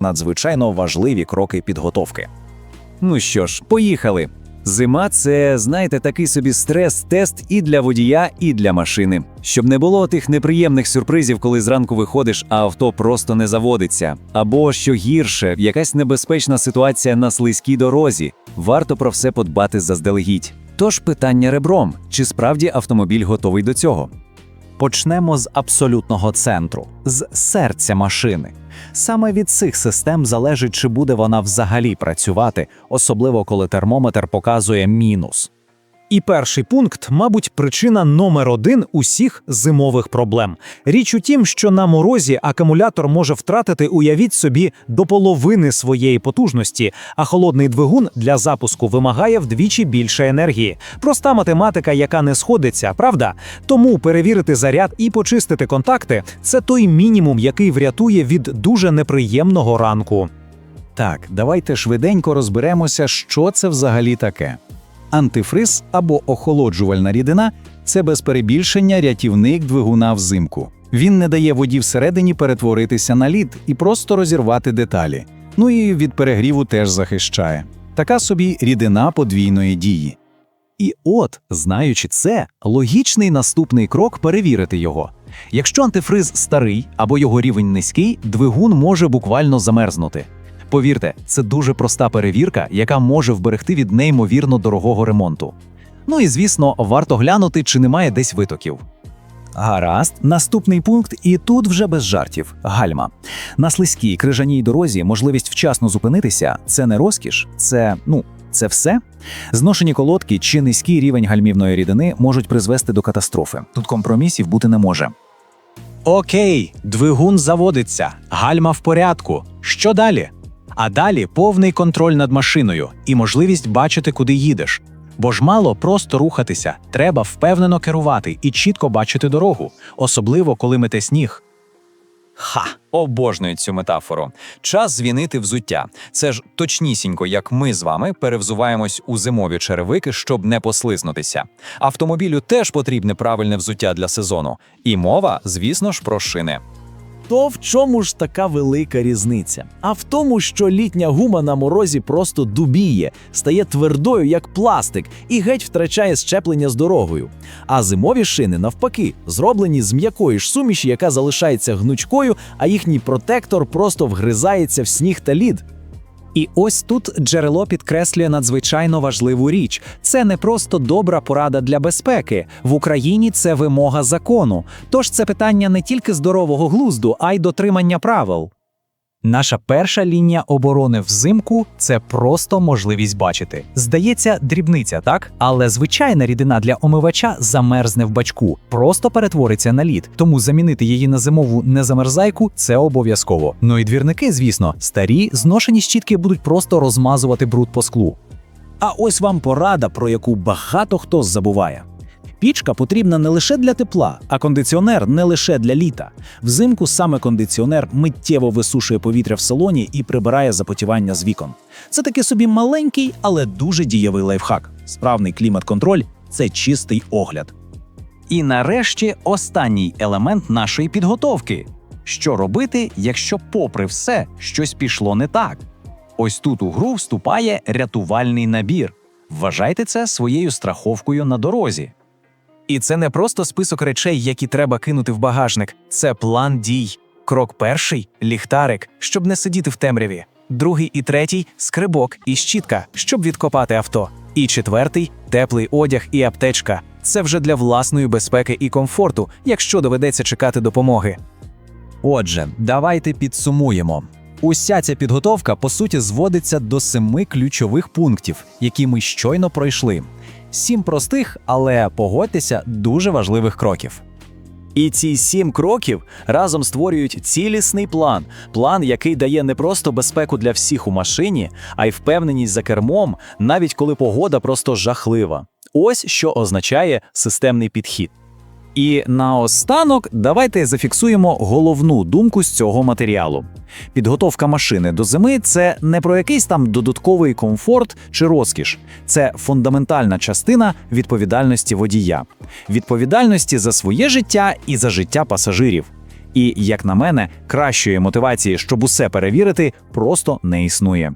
надзвичайно важливі кроки підготовки. Ну що ж, поїхали. Зима це, знаєте, такий собі стрес-тест і для водія, і для машини. Щоб не було тих неприємних сюрпризів, коли зранку виходиш, а авто просто не заводиться. Або що гірше, якась небезпечна ситуація на слизькій дорозі. Варто про все подбати заздалегідь. Тож питання ребром: чи справді автомобіль готовий до цього? Почнемо з абсолютного центру, з серця машини. Саме від цих систем залежить, чи буде вона взагалі працювати, особливо коли термометр показує мінус. І перший пункт, мабуть, причина номер один усіх зимових проблем. Річ у тім, що на морозі акумулятор може втратити, уявіть собі, до половини своєї потужності, а холодний двигун для запуску вимагає вдвічі більше енергії. Проста математика, яка не сходиться, правда? Тому перевірити заряд і почистити контакти це той мінімум, який врятує від дуже неприємного ранку. Так, давайте швиденько розберемося, що це взагалі таке. Антифриз або охолоджувальна рідина це без перебільшення рятівник двигуна взимку. Він не дає воді всередині перетворитися на лід і просто розірвати деталі. Ну і від перегріву теж захищає. Така собі рідина подвійної дії. І от, знаючи це, логічний наступний крок перевірити його. Якщо антифриз старий або його рівень низький, двигун може буквально замерзнути. Повірте, це дуже проста перевірка, яка може вберегти від неймовірно дорогого ремонту. Ну і звісно, варто глянути, чи немає десь витоків. Гаразд, наступний пункт, і тут вже без жартів. Гальма. На слизькій крижаній дорозі можливість вчасно зупинитися це не розкіш, це ну. Це все? Зношені колодки чи низький рівень гальмівної рідини можуть призвести до катастрофи. Тут компромісів бути не може. Окей, двигун заводиться, гальма в порядку. Що далі? А далі повний контроль над машиною і можливість бачити, куди їдеш. Бо ж мало просто рухатися, треба впевнено керувати і чітко бачити дорогу, особливо коли мете сніг. Ха, обожнюю цю метафору. Час звінити взуття. Це ж точнісінько, як ми з вами перевзуваємось у зимові черевики, щоб не послизнутися. Автомобілю теж потрібне правильне взуття для сезону. І мова, звісно ж, про шини. То в чому ж така велика різниця? А в тому, що літня гума на морозі просто дубіє, стає твердою, як пластик, і геть втрачає щеплення з дорогою. А зимові шини, навпаки, зроблені з м'якої ж суміші, яка залишається гнучкою, а їхній протектор просто вгризається в сніг та лід. І ось тут джерело підкреслює надзвичайно важливу річ: це не просто добра порада для безпеки. В Україні це вимога закону. Тож це питання не тільки здорового глузду, а й дотримання правил. Наша перша лінія оборони взимку це просто можливість бачити. Здається, дрібниця, так? Але звичайна рідина для омивача замерзне в бачку, просто перетвориться на лід. Тому замінити її на зимову незамерзайку це обов'язково. Ну і двірники, звісно, старі зношені щітки будуть просто розмазувати бруд по склу. А ось вам порада, про яку багато хто забуває. Пічка потрібна не лише для тепла, а кондиціонер не лише для літа. Взимку саме кондиціонер миттєво висушує повітря в салоні і прибирає запотівання з вікон. Це таки собі маленький, але дуже дієвий лайфхак. Справний клімат-контроль це чистий огляд. І нарешті останній елемент нашої підготовки: що робити, якщо, попри все, щось пішло не так? Ось тут у гру вступає рятувальний набір. Вважайте це своєю страховкою на дорозі. І це не просто список речей, які треба кинути в багажник, це план дій. Крок перший ліхтарик, щоб не сидіти в темряві. Другий і третій скрибок і щітка, щоб відкопати авто. І четвертий теплий одяг і аптечка. Це вже для власної безпеки і комфорту, якщо доведеться чекати допомоги. Отже, давайте підсумуємо. Уся ця підготовка по суті зводиться до семи ключових пунктів, які ми щойно пройшли. Сім простих, але погодьтеся, дуже важливих кроків. І ці сім кроків разом створюють цілісний план, план, який дає не просто безпеку для всіх у машині, а й впевненість за кермом, навіть коли погода просто жахлива. Ось що означає системний підхід. І наостанок давайте зафіксуємо головну думку з цього матеріалу. Підготовка машини до зими це не про якийсь там додатковий комфорт чи розкіш, це фундаментальна частина відповідальності водія, відповідальності за своє життя і за життя пасажирів. І, як на мене, кращої мотивації, щоб усе перевірити, просто не існує.